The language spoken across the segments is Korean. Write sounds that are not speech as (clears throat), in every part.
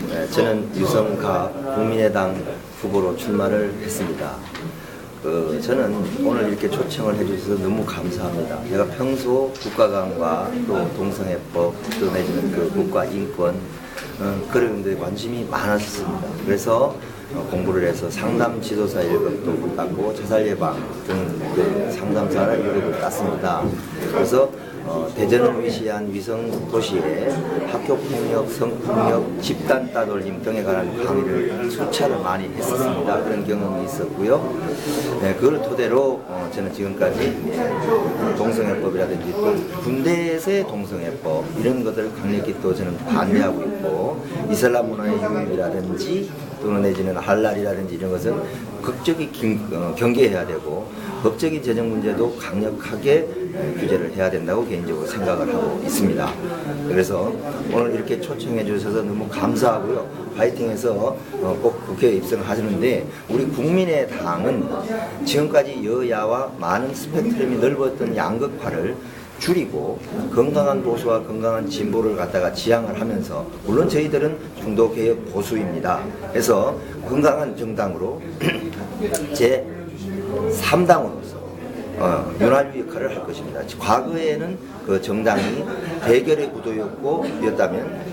네, 저는 유성가 국민의당 후보로 출마를 했습니다. 그 저는 오늘 이렇게 초청을 해주셔서 너무 감사합니다. 제가 평소 국가관과 또 동성애법 또 내지는 그 국가 인권 어, 그런 데 관심이 많았습니다. 그래서 어, 공부를 해서 상담 지도사 1급도 땄고 자살 예방 등그 상담사를 1급을 땄습니다. 그래서 어, 대전을 위시한 위성 도시에 학교 폭력, 성폭력, 집단 따돌림 등에 관한 강의를 수차례 많이 했었습니다. 그런 경험이 있었고요. 네, 그걸 토대로 어, 저는 지금까지 예, 동성애법이라든지 또 군대에서의 동성애법 이런 것들을 강력히 또 저는 반대하고 있고 이슬람 문화의 유입이라든지 또는 내지는 할랄이라든지 이런 것은 극적이 긴- 어, 경계해야 되고 법적인 재정 문제도 강력하게 에, 규제를 해야 된다고 개인적으로 생각을 하고 있습니다. 그래서 오늘 이렇게 초청해 주셔서 너무 감사하고요. 파이팅해서 어, 꼭 국회에 입성하시는데 우리 국민의 당은 지금까지 여야와 많은 스펙트럼이 넓었던 양극화를 줄이고 건강한 보수와 건강한 진보를 갖다가 지향을 하면서 물론 저희들은 중도 개혁 보수입니다. 그래서 건강한 정당으로 (clears throat) 제 3당으로서 어, 윤활유 역할을 할 것입니다. 과거에는 그 정당이 대결의 구도였고 였다면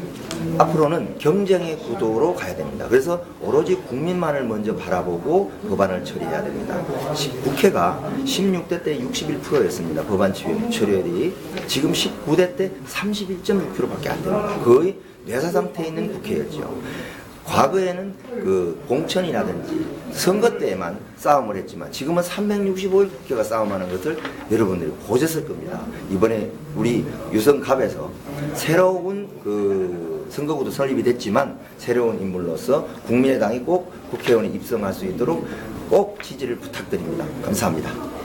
앞으로는 경쟁의 구도로 가야 됩니다. 그래서 오로지 국민만을 먼저 바라보고 법안을 처리해야 됩니다. 시- 국회가 16대 때 61%였습니다. 법안 처리- 처리율이 지금 19대 때 31.6%밖에 안 됩니다. 거의 뇌사 상태에 있는 국회였죠. 과거에는 그 공천이라든지 선거 때에만 싸움을 했지만 지금은 365일 국회가 싸움하는 것을 여러분들이 보셨을 겁니다. 이번에 우리 유성갑에서 새로운 그 선거구도 설립이 됐지만 새로운 인물로서 국민의당이 꼭 국회의원에 입성할 수 있도록 꼭 지지를 부탁드립니다. 감사합니다.